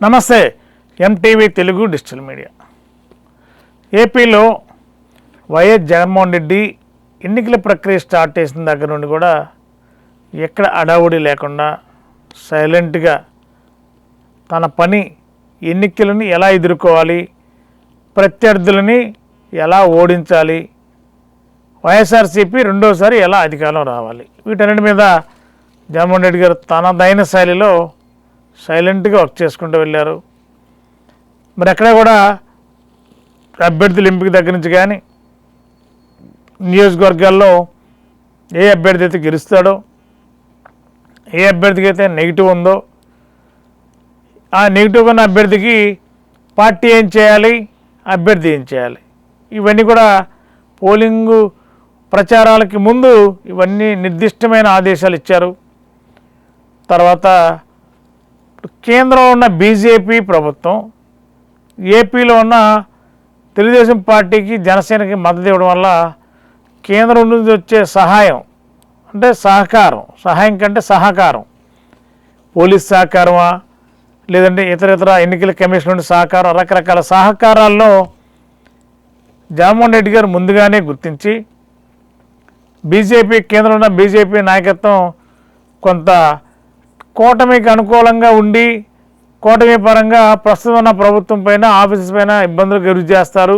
నమస్తే MTV Telugu digital media. ఏపీలో YS Jaganmohan Reddy ఎన్నికల ప్రక్రియ స్టార్ట్ చేసిన దగ్గర నుండి కూడా ఎక్కడ అడావుడి లేకుండా సైలెంట్గా తన పని ఎన్నికలను ఎలా ఎదుర్కోవాలి ప్రత్యర్థులని ఎలా ఓడించాలి వైఎస్ఆర్సీపీ రెండోసారి ఎలా అధికారం రావాలి వీటన్నిటి మీద జగన్మోహన్ రెడ్డి గారు తనదైన శైలిలో సైలెంట్గా వర్క్ చేసుకుంటూ వెళ్ళారు. మరి ఎక్కడ కూడా అభ్యర్థుల ఎంపిక దగ్గర నుంచి కానీ నియోజకవర్గాల్లో ఏ అభ్యర్థి అయితే గెలుస్తాడో ఏ అభ్యర్థికి అయితే నెగిటివ్ ఉందో ఆ నెగిటివ్ ఉన్న అభ్యర్థికి పార్టీ ఏం చేయాలి అభ్యర్థి ఏం చేయాలి. ఇవన్నీ కూడా పోలింగు ప్రచారాలకి ముందు ఇవన్నీ నిర్దిష్టమైన ఆదేశాలు ఇచ్చారు. తర్వాత కేంద్రంలో ఉన్న బీజేపీ ప్రభుత్వం ఏపీలో ఉన్న తెలుగుదేశం పార్టీకి జనసేనకి మద్దతు ఇవ్వడం వల్ల కేంద్రం నుంచి వచ్చే సహాయం అంటే సహకారం సహాయం కంటే సహకారం. పోలీస్ సహకారమా? లేదంటే ఇతర ఇతర ఎన్నికల కమిషన్ నుండి సహకారం రకరకాల సహకారాల్లో జగన్మోహన్ రెడ్డి గారు ముందుగానే గుర్తించి బీజేపీ కేంద్రంలో ఉన్న బీజేపీ నాయకత్వం కొంత కూటమికి అనుకూలంగా ఉండి కూటమి పరంగా ప్రస్తుతం ఉన్న ప్రభుత్వం పైన ఆఫీసెస్ పైన ఇబ్బందులు గురి చేస్తారు.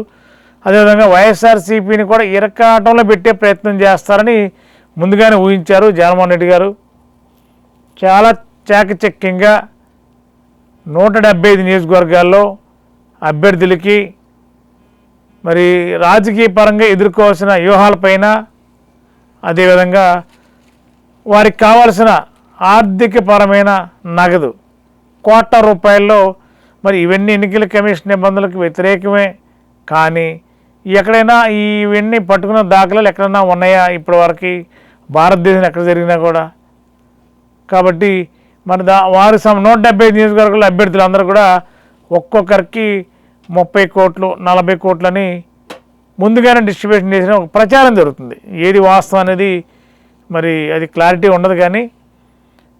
అదేవిధంగా వైఎస్ఆర్సీపీని కూడా ఇరకాటంలో పెట్టే ప్రయత్నం చేస్తారని ముందుగానే ఊహించారు జగన్మోహన్ రెడ్డి గారు. చాలా చాకచక్యంగా నూట డెబ్బై ఐదు నియోజకవర్గాల్లో అభ్యర్థులకి మరి రాజకీయ పరంగా ఎదుర్కోవాల్సిన వ్యూహాలపైన అదేవిధంగా వారికి కావాల్సిన ఆర్థికపరమైన నగదు. కోట్ల రూపాయల్లో మరి ఇవన్నీ ఎన్నికల కమిషన్ నిబంధనలకు వ్యతిరేకమే. కానీ ఎక్కడైనా ఇవన్నీ పట్టుకున్న దాఖలాలు ఎక్కడైనా ఉన్నాయా ఇప్పటివరకు? భారతదేశం ఎక్కడ జరిగినా కూడా. కాబట్టి మరి దా వారి సమ నూట డెబ్బై ఐదు నియోజకవర్గాల అభ్యర్థులు అందరూ కూడా ఒక్కొక్కరికి ముప్పై కోట్లు నలభై కోట్లని ముందుగానే డిస్ట్రిబ్యూషన్ చేసిన ఒక ప్రచారం జరుగుతుంది. ఏది వాస్తవం అనేది మరి అది క్లారిటీ ఉండదు కానీ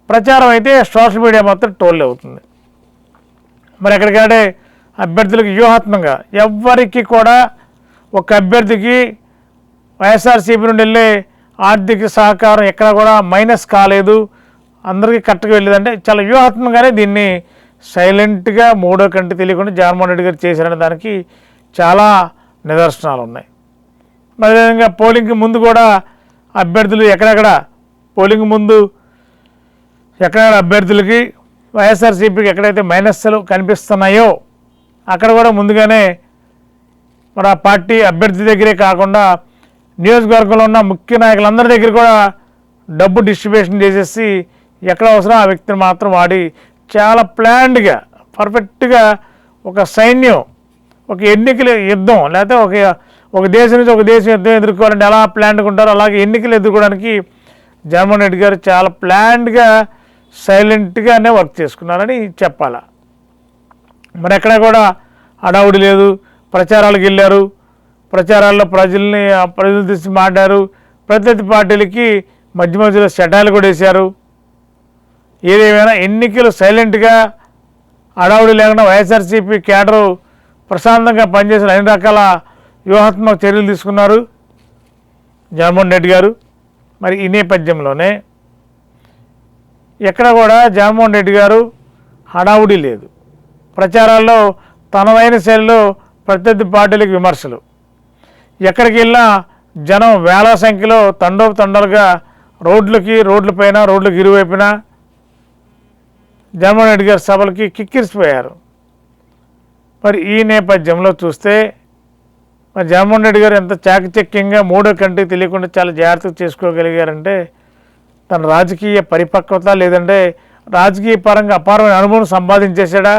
ప్రచారం అయితే సోషల్ మీడియా మాత్రం టోల్ అవుతుంది. మరి ఎక్కడికాడే అభ్యర్థులకు వ్యూహాత్మకంగా ఎవ్వరికి కూడా ఒక అభ్యర్థికి వైఎస్ఆర్సీపీ నుండి వెళ్ళే ఆర్థిక సహకారం ఎక్కడ కూడా మైనస్ కాలేదు. అందరికీ కరెక్ట్గా వెళ్ళేదంటే చాలా వ్యూహాత్మకంగానే దీన్ని సైలెంట్గా మూడో కంటి తెలియకుండా జగన్మోహన్ రెడ్డి గారు చేశారనే దానికి చాలా నిదర్శనాలు ఉన్నాయి. అదేవిధంగా పోలింగ్కి ముందు కూడా అభ్యర్థులు ఎక్కడెక్కడ పోలింగ్ ముందు ఎక్కడ అభ్యర్థులకి వైఎస్ఆర్సీపీకి ఎక్కడైతే మైనస్లు కనిపిస్తున్నాయో అక్కడ కూడా ముందుగానే మరి ఆ పార్టీ అభ్యర్థి దగ్గరే కాకుండా నియోజకవర్గంలో ఉన్న ముఖ్య నాయకులందరి దగ్గర కూడా డబ్బు డిస్ట్రిబ్యూషన్ చేసేసి ఎక్కడ అవసరం ఆ వ్యక్తిని మాత్రం వాడి చాలా ప్లాన్డ్గా పర్ఫెక్ట్గా ఒక సైన్యం ఒక ఎన్నికల యుద్ధం లేకపోతే ఒక ఒక దేశం నుంచి ఒక దేశం యుద్ధం ఎదుర్కోవాలంటే ఎలా ప్లాన్డ్గా ఉంటారో అలాగే ఎన్నికలు ఎదుర్కోవడానికి జగన్మోహన్ రెడ్డి గారు చాలా ప్లాన్డ్గా సైలెంట్గానే వర్క్ చేసుకున్నారని చెప్పాల. మరి ఎక్కడ కూడా అడావుడి లేదు. ప్రచారాలకు వెళ్ళారు ప్రచారాల్లో ప్రజల్ని ప్రజలు తీసి మాట్లాడారు ప్రత్యర్థి పార్టీలకి మధ్య మధ్యలో షటాలు కూడా వేశారు. ఏదేమైనా ఎన్నికలు సైలెంట్గా అడావుడి లేకుండా వైఎస్ఆర్సీపీ కేడరు ప్రశాంతంగా పనిచేసిన అన్ని రకాల వ్యూహాత్మక చర్యలు తీసుకున్నారు. జగన్మోహన్ రెడ్డి గారు. మరి ఈ నేపథ్యంలోనే ఎక్కడ కూడా జగన్మోహన్ రెడ్డి గారు హడావుడి లేదు. ప్రచారాల్లో తనదైన శైలిలో ప్రత్యర్థి పార్టీలకు విమర్శలు. ఎక్కడికి వెళ్ళినా జనం వేల సంఖ్యలో తండోపు తండాలుగా రోడ్లకి రోడ్లపైన రోడ్లకు ఇరువైపున జగన్మోహన్ రెడ్డి గారి సభలకి కిక్కిరిసిపోయారు. మరి ఈ నేపథ్యంలో చూస్తే మరి జగన్మోహన్ రెడ్డి గారు ఎంత చాకచక్యంగా మూడో కంటికి తెలియకుండా చాలా జాగ్రత్తగా చేసుకోగలిగారంటే తన రాజకీయ పరిపక్వత లేదంటే రాజకీయ పరంగా అపారమైన అనుభవం సంపాదించేశాడా?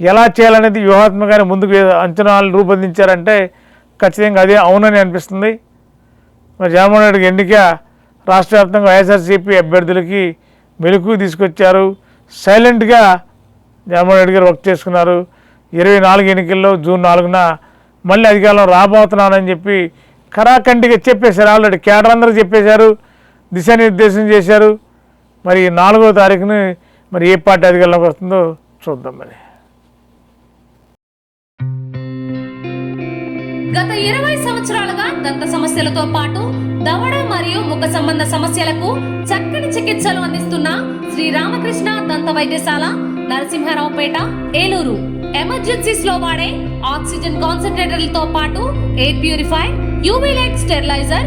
ఎలా చేయాలనేది వ్యూహాత్మకంగా ముందుకు అంచనాలు రూపొందించారంటే ఖచ్చితంగా అదే అవునని అనిపిస్తుంది. మరి జగన్మోహన్ రెడ్డికి ఎన్నిక రాష్ట్ర వ్యాప్తంగా వైఎస్ఆర్సీపీ అభ్యర్థులకి మెలకు తీసుకొచ్చారు. సైలెంట్గా జగన్మోహన్ రెడ్డి గారు వర్క్ చేసుకున్నారు. ఇరవై నాలుగు ఎన్నికల్లో జూన్ నాలుగున మళ్ళీ అధికారంలో రాబోతున్నానని చెప్పి ఖరాఖండిగా చెప్పేశారు. ఆల్రెడీ కేడర్ అందరూ చెప్పేశారు. దిశానిర్దేశం చేశారు. మరి నాలుగో తారీఖుని మరి ఏ పార్టీ అధికారంలోకి వస్తుందో చూద్దాం మరి. గత ఇరవై సంవత్సరాలుగా దంత సమస్యలతో పాటు దవడ మరియు ముఖ సంబంధ సమస్యలకు చక్కని చికిత్సలు అందిస్తున్న శ్రీ రామకృష్ణ దంత వైద్యశాల నరసింహారావుపేట ఏలూరు. ఎమర్జెన్సీస్లో వాడే ఆక్సిజన్ కాన్సన్ట్రేటర్లతో పాటు air purify UV light steriliser